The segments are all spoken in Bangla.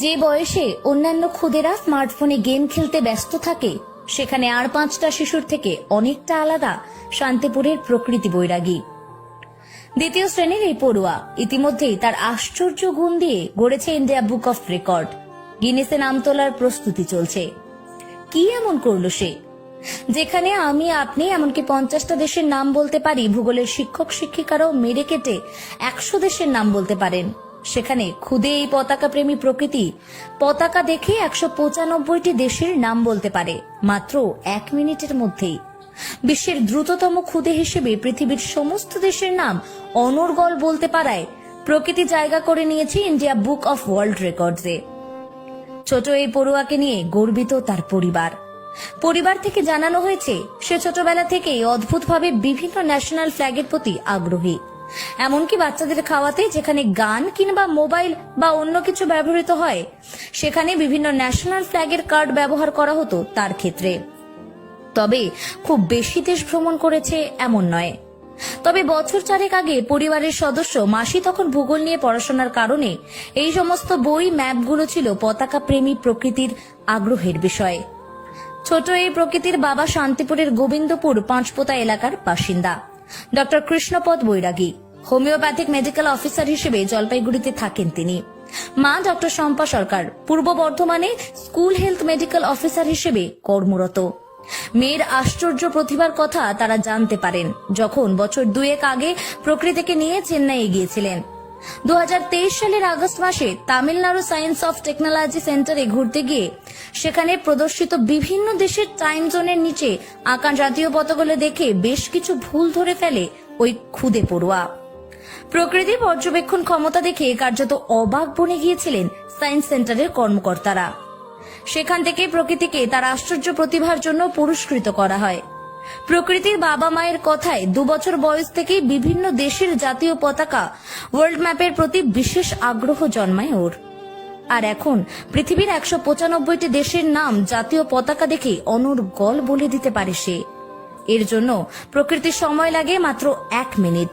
যে বয়সে অন্যান্য খুদেরা স্মার্টফোনে গেম খেলতে ব্যস্ত থাকে, সেখানে আর পাঁচটা শিশুর থেকে অনেকটা আলাদা শান্তিপুরের প্রকৃতি বৈরাগী। দ্বিতীয় শ্রেণির এই পড়ুয়া ইতিমধ্যেই তার আশ্চর্য গুণ দিয়ে গড়েছে ইন্ডিয়া বুক অফ রেকর্ড। গিনেসে নাম তোলার প্রস্তুতি চলছে। কি এমন করল সে? যেখানে আমি, আপনি এমনকি পঞ্চাশটা দেশের নাম বলতে পারি, ভূগোলের শিক্ষক শিক্ষিকারাও মেরে কেটে একশো দেশের নাম বলতে পারেন। সেখানে খুদে এই পতাকা প্রেমী প্রকৃতি। পতাকা দেখে একশো পঁচানব্বইটি দেশের নাম বলতে পারে, মাত্র এক মিনিটের মধ্যেই। বিশ্বের দ্রুততম খুদে হিসেবে পৃথিবীর সমস্ত দেশের নাম অনর্গল বলতে পারায়। প্রকৃতি জায়গা করে নিয়েছে ইন্ডিয়া বুক অফ ওয়ার্ল্ড রেকর্ডসে। ছোট এই পড়ুয়াকে নিয়ে গর্বিত তার পরিবার। পরিবার থেকে জানানো হয়েছে, সে ছোটবেলা থেকেই অদ্ভুতভাবে বিভিন্ন ন্যাশনাল ফ্ল্যাগের প্রতি আগ্রহী। এমনকি বাচ্চাদের খাওয়াতে যেখানে গান কিংবা মোবাইল বা অন্য কিছু ব্যবহৃত হয়, সেখানে বিভিন্ন ন্যাশনাল ফ্ল্যাগের কার্ড ব্যবহার করা হতো তার ক্ষেত্রে। তবে খুব বেশি দেশ ভ্রমণ করেছে এমন নয়। তবে বছর চারেক আগে পরিবারের সদস্য মাসি তখন ভূগোল নিয়ে পড়াশোনার কারণে এই সমস্ত বই, ম্যাপগুলো ছিল পতাকা প্রেমী প্রকৃতির আগ্রহের বিষয়। ছোট এই প্রকৃতির বাবা শান্তিপুরের গোবিন্দপুর পাঁচপোতা এলাকার বাসিন্দা। Doctor Krishnapada Bairagi, homeopathic medical officer হিসেবে জলপাইগুড়িতে থাকেন তিনি। মা ডক্টর শম্পা সরকার, পূর্ব বর্ধমানে স্কুল হেলথ মেডিকেল অফিসার হিসেবে কর্মরত। মেয়ের আশ্চর্য প্রতিভার কথা তারা জানতে পারেন, যখন বছর দুয়েক আগে প্রকৃতিকে নিয়ে চেন্নাইয়ে গিয়েছিলেন। দু হাজার তেইশ সালের আগস্ট মাসে তামিলনাড়ু সায়েন্স অফ টেকনোলজি সেন্টারে ঘুরতে গিয়ে সেখানে প্রদর্শিত বিভিন্ন দেশের টাইম জোনের নিচে আঁকা জাতীয় পতাকাগুলো দেখে বেশ কিছু ভুল ধরে ফেলে ওই খুদে পড়ুয়া। প্রকৃতি পর্যবেক্ষণ ক্ষমতা দেখে কার্যত অবাক বনে গিয়েছিলেন সায়েন্স সেন্টারের কর্মকর্তারা। সেখান থেকে প্রকৃতিকে তার আশ্চর্য প্রতিভার জন্য পুরস্কৃত করা হয়। প্রকৃতির বাবা মায়ের কথায় দু বছর বয়স থেকেই বিভিন্ন দেশের জাতীয় পতাকা ওয়ার্ল্ড ম্যাপের প্রতি বিশেষ আগ্রহ জন্মায় ওর। আর এখন পৃথিবীর একশো পঁচানব্বইটি দেশের নাম জাতীয় পতাকা দেখে অনর্গল বলে দিতে পারে সে। এর জন্য প্রকৃতির সময় লাগে মাত্র এক মিনিট।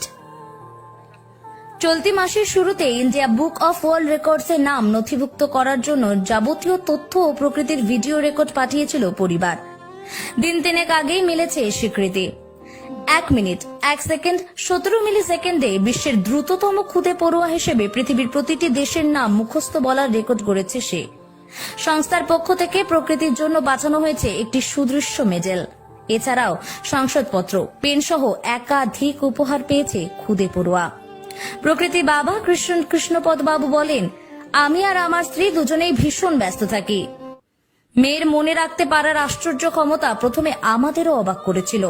চলতি মাসের শুরুতে India book of world records এর নাম নথিভুক্ত করার জন্য যাবতীয় তথ্য ও প্রকৃতির ভিডিও রেকর্ড পাঠিয়েছিল পরিবার। দিন তিনেক আগেই মিলেছে এই স্বীকৃতি। এক মিনিট, এক সেকেন্ড, সতেরো মিলি সেকেন্ডে বিশ্বের দ্রুততম খুদে পড়ুয়া হিসেবে পৃথিবীর প্রতিটি দেশের নাম মুখস্থ বলার রেকর্ড গড়েছে সে। সংস্থার পক্ষ থেকে প্রকৃতির জন্য বাঁচানো হয়েছে একটি সুদৃশ্য মেডেল এছাড়াও সংসদপত্র পেন সহ একাধিক উপহার পেয়েছে খুদে পড়ুয়া। প্রকৃতি বাবা কৃষ্ণ কৃষ্ণপদ বাবু বলেন, আমি আর আমার স্ত্রী দুজনেই ভীষণ ব্যস্ত থাকি। মেয়ের মনে রাখতে পারার আশ্চর্য ক্ষমতা প্রথমে আমাদেরও অবাক করেছিল।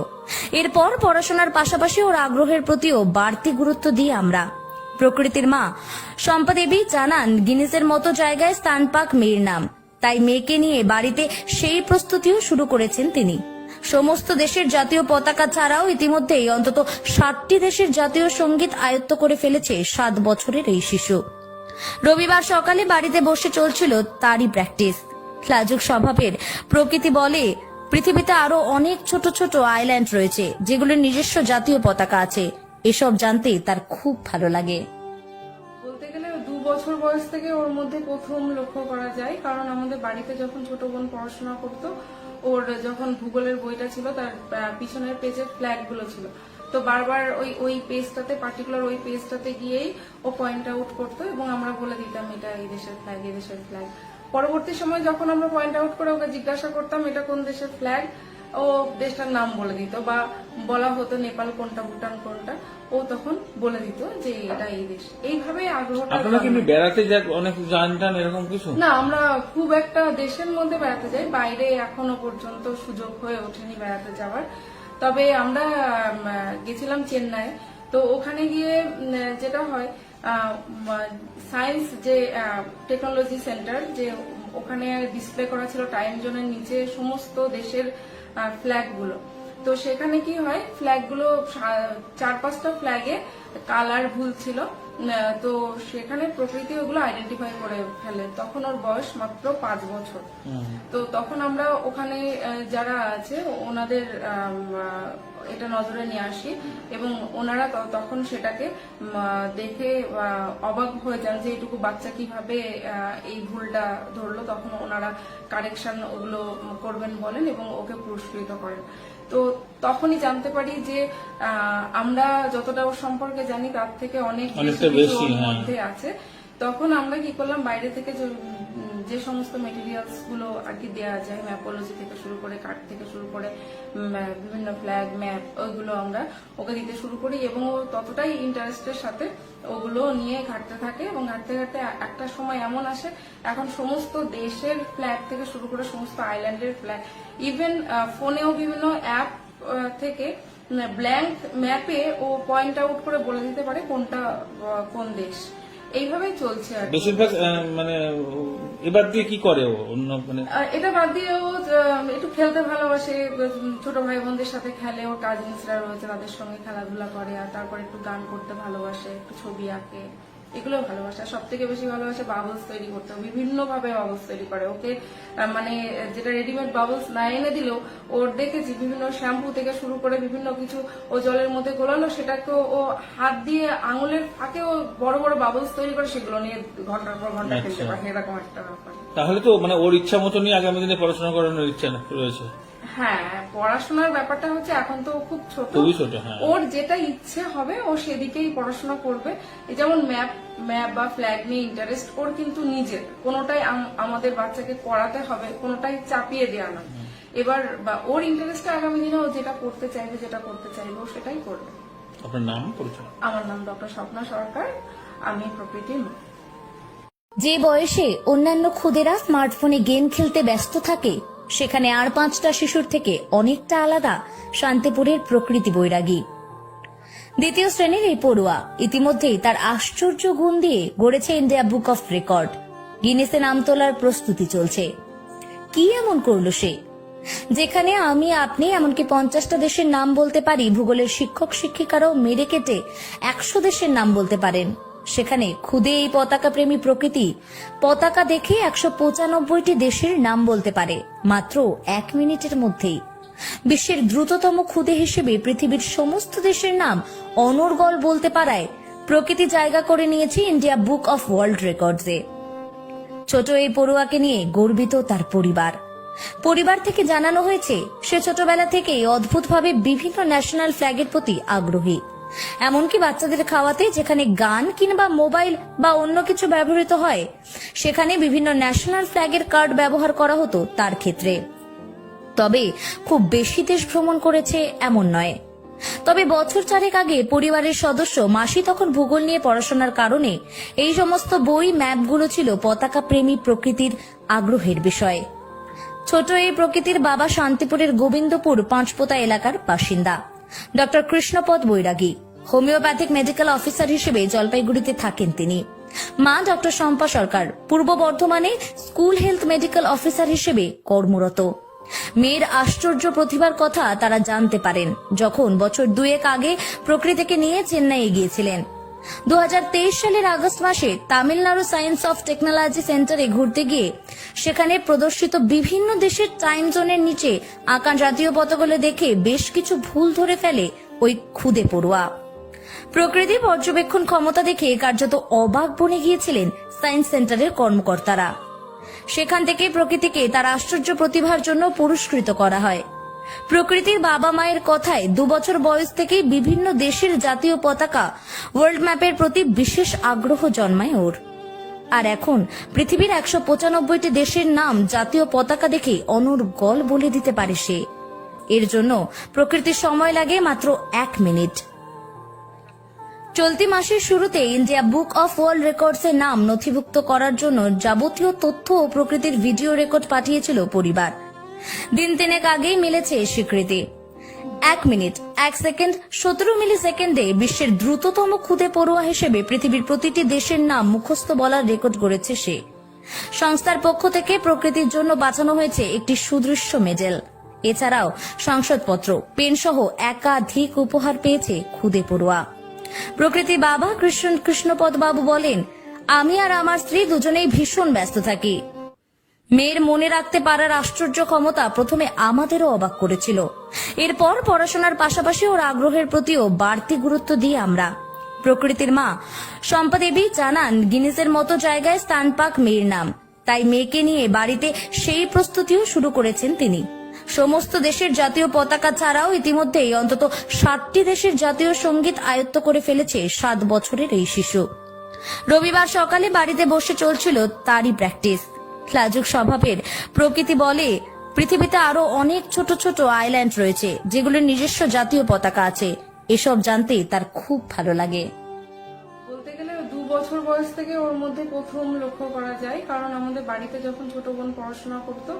এরপর পড়াশোনার পাশাপাশি ওর আগ্রহের প্রতিও বাড়তি গুরুত্ব দিই আমরা। প্রকৃতির মা শম্পা দেবী জানান গিনিসের মতো জায়গায় স্থান পাক মেয়ের নাম। তাই মেয়েকে নিয়ে বাড়িতে সেই প্রস্তুতিও শুরু করেছেন তিনি। সমস্ত দেশের জাতীয় পতাকা ছাড়াও ইতিমধ্যেই অন্তত ষাটটি দেশের জাতীয় সংগীত আয়ত্ত করে ফেলেছে সাত বছরের এই শিশু। রবিবার সকালে বাড়িতে বসে চলছিল তারই প্র্যাকটিস লাজুক স্বভাবের। প্রকৃতি বলে, পৃথিবীতে আরও অনেক ছোট ছোট আইল্যান্ড রয়েছে, যেগুলোর নিজস্ব জাতীয় পতাকা আছে। এসব জানতে তার খুব ভালো লাগে। বলতে গেলে দু বছর বয়স থেকে ওর মধ্যে প্রথম লক্ষ্য করা যায়, কারণ আমাদের বাড়িতে যখন ছোট বোন পড়াশোনা করতো, ওর যখন ভূগোলের বইটা ছিল, তার পিছনের পেজের ফ্ল্যাগগুলো ছিল। তো বারবার ওই ওই পেজটাতে পার্টিকুলার ওই পেজটাতে গিয়েই ও পয়েন্ট আউট করতো এবং আমরা বলে দিতাম, এটা এই দেশের ফ্ল্যাগ এই দেশের ফ্ল্যাগ পরবর্তী সময় যখন আমরা পয়েন্ট আউট করে ওকে জিজ্ঞাসা করতাম এটা কোন দেশের ফ্ল্যাগ ও দেশটার নাম বলে দিত বা বলা হতো নেপাল কোনটা ভুটান কোনটা। ও তখন বলে দিত যে এটা এই দেশ। এইভাবে আগ্রহটা আপনারা কি বেড়াতে যান অনেক জান এরকম কিছু? না আমরা খুব একটা দেশের মধ্যে বেড়াতে যাই বাইরে এখনও পর্যন্ত সুযোগ হয়ে ওঠেনি বেড়াতে যাওয়ার। তবে আমরা গেছিলাম চেন্নাই তো ওখানে গিয়ে যেটা হয় সায়েন্স যে টেকনোলজি সেন্টার যে ওখানে ডিসপ্লে করা ছিল টাইম জোনের নিচে সমস্ত দেশের ফ্ল্যাগগুলো তো সেখানে কি হয় ফ্ল্যাগগুলো চার পাঁচটা ফ্ল্যাগে কালার ভুল ছিল। তো সেখানে প্রকৃতি ওগুলো আইডেন্টিফাই করে ফেলে। তখন ওর বয়স মাত্র পাঁচ বছর। তো তখন আমরা ওখানে যারা আছে ওনাদের এটা নজরে নিয়ে আসি এবং ওনারা তখন সেটাকে দেখে অবাক হয়ে যান যে এইটুকু বাচ্চা কীভাবে এই ভুলটা ধরলো। তখন ওনারা কারেকশন ওগুলো করবেন বলেন এবং ওকে পুরস্কৃত করেন। তো তখনই জানতে পারি যে আহ, আমরা যতটা ওর সম্পর্কে জানি তার থেকে অনেক বেশি। মধ্যে আছে তখন আমরা কি করলাম বাইরে থেকে যে সমস্ত মেটেরিয়ালসগুলো আর কি দেওয়া যায় ম্যাপোলজি থেকে শুরু করে কার্ড থেকে শুরু করে বিভিন্ন ফ্ল্যাগ ম্যাপ ওইগুলো আমরা ওকে দিতে শুরু করি এবং ও ততটাই ইন্টারেস্টের সাথে ওগুলো নিয়ে ঘাটতে থাকে এবং ঘাটতে ঘাটতে একটা সময় এমন আসে এখন সমস্ত দেশের ফ্ল্যাগ থেকে শুরু করে সমস্ত আইল্যান্ডের ফ্ল্যাগ ইভেন ফোনেও বিভিন্ন অ্যাপ থেকে ব্ল্যাঙ্ক ম্যাপে ও পয়েন্ট আউট করে বলে দিতে পারে কোনটা কোন দেশ। এইভাবেই চলছে আর। বেশিরভাগ মানে এবার দিয়ে কি করে ও? অন্য মানে এটা বাদ দিয়ে ও একটু খেলতে ভালোবাসে ছোট ভাই বোনদের সাথে খেলে ওর কাজিনসরা রয়েছে তাদের সঙ্গে খেলাধুলা করে আর তারপর একটু গান করতে ভালোবাসে একটু ছবি আঁকে। এগুলো ভালোবাসে। সব থেকে বেশি ভালোবাসে বাবলস তৈরি করতে। বিভিন্ন ভাবে বাবলস তৈরি করে। ওকে মানে যেটা রেডিমেড বাবলস না এনে দিলেও ওর দেখেছি বিভিন্ন শ্যাম্পু থেকে শুরু করে বিভিন্ন কিছু ও জলের মধ্যে গোলালো সেটাকে ও হাত দিয়ে আঙুলের ফাঁকে ও বড় বড় বাবলস তৈরি করে সেগুলো নিয়ে ঘণ্টার পর ঘণ্টা খেলতে আচ্ছা। পারে। এরকম একটা ব্যাপার। তাহলে তো মানে ওর ইচ্ছা মতনই আগামী দিনে পড়াশোনা করানোর ইচ্ছা রয়েছে। হ্যাঁ পড়াশোনার ব্যাপারটা হচ্ছে এখন তো খুব ছোট। খুবই ছোট, হ্যাঁ। ওর যেটা ইচ্ছে হবে ও সেদিকেই পড়াশোনা করবে। যেমন ম্যাপ ম্যাপ বা ফ্ল্যাগ নিয়ে ইন্টারেস্ট ওর কিন্তু নিজের। কোনোটাই আম- আমাদের বাচ্চাকে পড়াতে হবে কোনোটাই চাপিয়ে দেওয়া না। এবার বা ওর ইন্টারেস্টটা আগামী দিনে ও যেটা করতে চাইবে যেটা করতে চাইবে ও সেটাই করবে। আপনার নাম পরিচয়? আমার নাম ডক্টর স্বপ্না সরকার আমি প্রকৃতি যে বয়সে অন্যান্য খুদেরা স্মার্টফোনে গেম খেলতে ব্যস্ত থাকে সেখানে আর পাঁচটা শিশুর থেকে অনেকটা আলাদা শান্তিপুরের প্রকৃতি বৈরাগী। দ্বিতীয় শ্রেণির এই পড়ুয়া ইতিমধ্যেই তার আশ্চর্য গুণ দিয়ে গড়েছে ইন্ডিয়া বুক অফ রেকর্ড। গিনেসে নাম তোলার প্রস্তুতি চলছে। কি এমন করল সে? যেখানে আমি, আপনি, এমনকি পঞ্চাশটা দেশের নাম বলতে পারি, ভূগোলের শিক্ষক শিক্ষিকারাও মেরে কেটে একশো দেশের নাম বলতে পারেন। সেখানে খুদে এই পতাকা প্রেমী প্রকৃতি পতাকা দেখে একশো পঁচানব্বইটি দেশের নাম বলতে পারে, মাত্র এক মিনিটের মধ্যেই। বিশ্বের দ্রুততম খুদে হিসেবে পৃথিবীর সমস্ত দেশের নাম অনর্গল বলতে পারায়, প্রকৃতি জায়গা করে নিয়েছে ইন্ডিয়া বুক অফ ওয়ার্ল্ড রেকর্ডসে। ছোট এই পড়ুয়াকে নিয়ে গর্বিত তার পরিবার। পরিবার থেকে জানানো হয়েছে, সে ছোটবেলা থেকেই অদ্ভুতভাবে বিভিন্ন ন্যাশনাল ফ্ল্যাগের প্রতি আগ্রহী। এমনকি বাচ্চাদের খাওয়াতে যেখানে গান কিংবা মোবাইল বা অন্য কিছু ব্যবহৃত হয়, সেখানে বিভিন্ন ন্যাশনাল ফ্ল্যাগের কার্ড ব্যবহার করা হতো তার ক্ষেত্রে। তবে খুব বেশি দেশ ভ্রমণ করেছে এমন নয়। তবে বছর চারেক আগে পরিবারের সদস্য মাসি তখন ভূগোল নিয়ে পড়াশোনার কারণে এই সমস্ত বই, ম্যাপগুলো ছিল পতাকা প্রেমী প্রকৃতির আগ্রহের বিষয়। ছোট এই প্রকৃতির বাবা শান্তিপুরের গোবিন্দপুর পাঁচপোতা এলাকার বাসিন্দা। Doctor Krishnapada Bairagi, homeopathic medical officer হিসেবে জলপাইগুড়িতে থাকেন তিনি। মা ডক্টর শম্পা সরকার, পূর্ব বর্ধমানে স্কুল হেলথ মেডিকেল অফিসার হিসেবে কর্মরত। মেয়ের আশ্চর্য প্রতিভার কথা তারা জানতে পারেন, যখন বছর দুয়েক আগে প্রকৃতিকে নিয়ে চেন্নাইয়ে গিয়েছিলেন। দু হাজার তেইশ সালের আগস্ট মাসে তামিলনাড়ু সায়েন্স অফ টেকনোলজি সেন্টারে ঘুরতে গিয়ে সেখানে প্রদর্শিত বিভিন্ন দেশের টাইম জোনের নিচে আঁকা জাতীয় পতাকাগুলো দেখে বেশ কিছু ভুল ধরে ফেলে ওই খুদে পড়ুয়া। প্রকৃতি পর্যবেক্ষণ ক্ষমতা দেখে কার্যত অবাক বনে গিয়েছিলেন সায়েন্স সেন্টারের কর্মকর্তারা। সেখান থেকে প্রকৃতিকে তার আশ্চর্য প্রতিভার জন্য পুরস্কৃত করা হয়। প্রকৃতির বাবা মায়ের কথায় দু বছর বয়স থেকেই বিভিন্ন দেশের জাতীয় পতাকা ওয়ার্ল্ড ম্যাপের প্রতি বিশেষ আগ্রহ জন্মায় ওর। আর এখন পৃথিবীর একশো পঁচানব্বইটি দেশের নাম জাতীয় পতাকা দেখে অনর্গল বলে দিতে পারে সে। এর জন্য প্রকৃতির সময় লাগে মাত্র এক মিনিট। চলতি মাসের শুরুতে ইন্ডিয়া বুক অফ ওয়ার্ল্ড রেকর্ডসের নাম নথিভুক্ত করার জন্য যাবতীয় তথ্য ও প্রকৃতির ভিডিও রেকর্ড পাঠিয়েছিল পরিবার। দিন তিনেক আগেই মিলেছে এই স্বীকৃতি। এক মিনিট, এক সেকেন্ড, সতেরো মিলি সেকেন্ডে বিশ্বের দ্রুততম খুদে পড়ুয়া হিসেবে পৃথিবীর প্রতিটি দেশের নাম মুখস্থ বলার রেকর্ড গড়েছে সে। সংস্থার পক্ষ থেকে প্রকৃতির জন্য বাঁচানো হয়েছে একটি সুদৃশ্য মেডেল এছাড়াও সংসদপত্র পেন সহ একাধিক উপহার পেয়েছে খুদে পড়ুয়া। প্রকৃতি বাবা কৃষ্ণ কৃষ্ণপদ বাবু বলেন, আমি আর আমার স্ত্রী দুজনেই ভীষণ ব্যস্ত থাকি। মেয়ের মনে রাখতে পারার আশ্চর্য ক্ষমতা প্রথমে আমাদেরও অবাক করেছিল। এরপর পড়াশোনার পাশাপাশি ওর আগ্রহের প্রতিও বাড়তি গুরুত্ব দিই আমরা। প্রকৃতির মা শম্পা দেবী জানান গিনেসের মতো জায়গায় স্থান পাক মেয়ের নাম। তাই মেয়েকে নিয়ে বাড়িতে সেই প্রস্তুতিও শুরু করেছেন তিনি। সমস্ত দেশের জাতীয় পতাকা ছাড়াও ইতিমধ্যেই অন্তত ষাটটি দেশের জাতীয় সংগীত আয়ত্ত করে ফেলেছে সাত বছরের এই শিশু। রবিবার সকালে বাড়িতে বসে চলছিল তারই প্র্যাকটিস। লাজুক স্বভাবের। প্রকৃতি বলে, পৃথিবীতে আরও অনেক ছোট ছোট আইল্যান্ড রয়েছে, যেগুলোর নিজস্ব জাতীয় পতাকা আছে। এসব জানতে তার খুব ভালো লাগে। বলতে গেলে দু বছর বয়স থেকে ওর মধ্যে প্রথম লক্ষ্য করা যায়, কারণ আমাদের বাড়িতে যখন ছোট বোন পড়াশোনা করতো,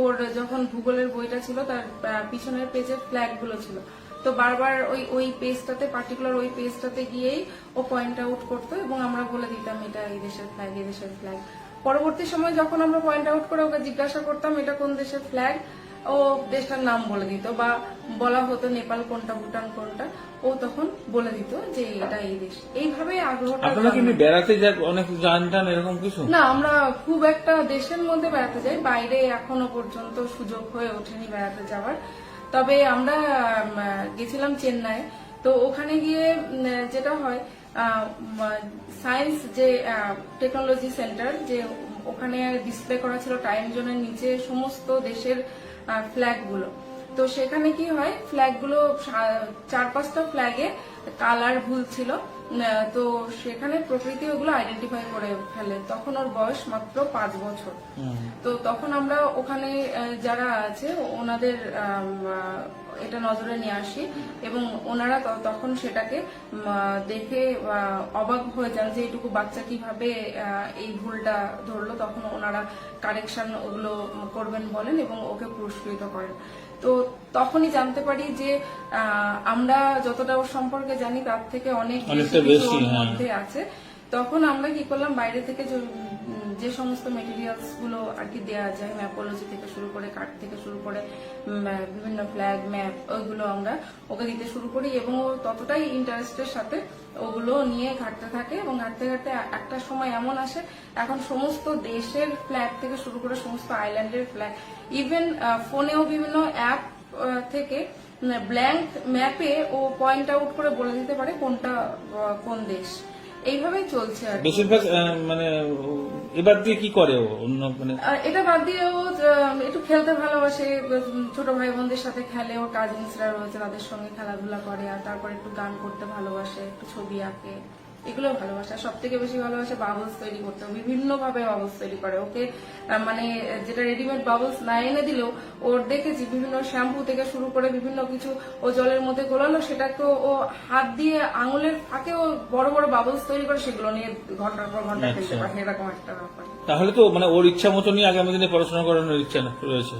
ওর যখন ভূগোলের বইটা ছিল, তার পিছনের পেজের ফ্ল্যাগগুলো ছিল। তো বারবার ওই ওই পেজটাতে পার্টিকুলার ওই পেজটাতে গিয়েই ও পয়েন্ট আউট করতো এবং আমরা বলে দিতাম, এটা এই দেশের ফ্ল্যাগ এই দেশের ফ্ল্যাগ পরবর্তী সময় যখন আমরা পয়েন্ট আউট করে ওকে জিজ্ঞাসা করতাম এটা কোন দেশের ফ্ল্যাগ ও দেশটার নাম বলে দিত বা বলা হতো নেপাল কোনটা ভুটান কোনটা। ও তখন বলে দিত যে এটা এই দেশ। এইভাবে আগ্রহটা আপনারা কি বেড়াতে যান অনেক জানটান এরকম কিছু? না আমরা খুব একটা দেশের মধ্যে বেড়াতে যাই। বাইরে এখনও পর্যন্ত সুযোগ হয়ে ওঠেনি বেড়াতে যাওয়ার। তবে আমরা গেছিলাম চেন্নাই। তো ওখানে গিয়ে যেটা হয় সায়েন্স যে টেকনোলজি সেন্টার যে ওখানে ডিসপ্লে করা ছিল টাইম জোনের নিচে সমস্ত দেশের ফ্ল্যাগগুলো। তো সেখানে কি হয় ফ্ল্যাগগুলো সা- চার পাঁচটা ফ্ল্যাগে কালার ভুল ছিল। তো সেখানে প্রকৃতি ওগুলো আইডেন্টিফাই করে ফেলে। তখন ওর বয়স মাত্র পাঁচ বছর। তো তখন আমরা ওখানে যারা আছে ওনাদের এটা নজরে নিয়ে আসি এবং ওনারা তখন সেটাকে দেখে অবাক হয়ে যান যে এইটুকু বাচ্চা কীভাবে এই ভুলটা ধরলো। তখন ওনারা কারেকশন ওগুলো করবেন বলেন এবং ওকে পুরস্কৃত করেন। তো তখনই জানতে পারি যে আমরা যতটা ওর সম্পর্কে জানি তার থেকে অনেক হ্যাঁ। মধ্যে আছে। তখন আমরা কি করলাম বাইরে থেকে যে সমস্ত মেটেরিয়ালসগুলো আর কি দেওয়া যায় ম্যাপোলজি থেকে শুরু করে কার্ড থেকে শুরু করে বিভিন্ন ফ্ল্যাগ ম্যাপ ওইগুলো আমরা ওকে দিতে শুরু করি এবং ও ততটাই ইন্টারেস্টের সাথে ওগুলো নিয়ে ঘাটতে থাকে এবং ঘাটতে ঘাটতে একটা সময় এমন আসে, এখন সমস্ত দেশের ফ্ল্যাগ থেকে শুরু করে সমস্ত আইল্যান্ডের ফ্ল্যাগ ইভেন ফোনেও বিভিন্ন অ্যাপ থেকে ব্ল্যাঙ্ক ম্যাপে ও পয়েন্ট আউট করে বলে দিতে পারে কোনটা কোন দেশ। এইভাবেই চলছে আর কি। বেশিরভাগ আহ, মানে এবার দিয়ে কি করে ও অন্য মানে আর এটা বাদ দিয়ে ও আহ, একটু খেলতে ভালোবাসে উম, ছোট ভাই বোনদের সাথে খেলে ওর কাজিনসরা রয়েছে তাদের সঙ্গে খেলাধুলা করে আর তারপর একটু গান করতে ভালোবাসে একটু ছবি আঁকে এগুলো ভালোবাসে সব থেকে বেশি ভালোবাসে বাবলস তৈরি করতে বিভিন্ন ভাবে বাবলস তৈরি করে। ওকে মানে যেটা রেডিমেড বাবলস না এনে দিলেও ওর দেখেছি বিভিন্ন শ্যাম্পু থেকে শুরু করে বিভিন্ন কিছু ও জলের মধ্যে গোলালো সেটাকে ও হাত দিয়ে আঙুলের ফাঁকে ও বড় বড় বাবলস তৈরি করে সেগুলো নিয়ে ঘণ্টার পর ঘণ্টা খেলতে আচ্ছা। পারে এরকম একটা ব্যাপার। তাহলে তো মানে ওর ইচ্ছা মতনই আগামী দিনে পড়াশোনা করানোর ইচ্ছা রয়েছে।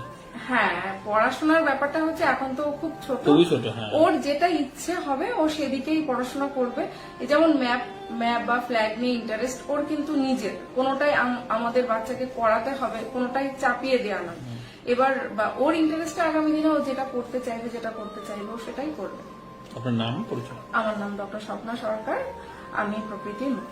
হ্যাঁ পড়াশোনার ব্যাপারটা হচ্ছে এখন তো খুব ছোট। হ্যাঁ। ওর যেটা ইচ্ছে হবে ও সেদিকেই পড়াশোনা করবে। যেমন ম্যাপ ম্যাপ বা ফ্ল্যাগ নিয়ে ইন্টারেস্ট ওর কিন্তু নিজের। কোনোটাই আম- আমাদের বাচ্চাকে করাতে হবে কোনোটাই চাপিয়ে দেওয়া না। এবার বা ওর ইন্টারেস্টে আগামী দিনে ও যেটা করতে চাইবে যেটা করতে চাইবে ও সেটাই করবে। আপনার নাম পরিচয়? আমার নাম ডক্টর স্বপ্না সরকার আমি প্রকৃতির মুখ।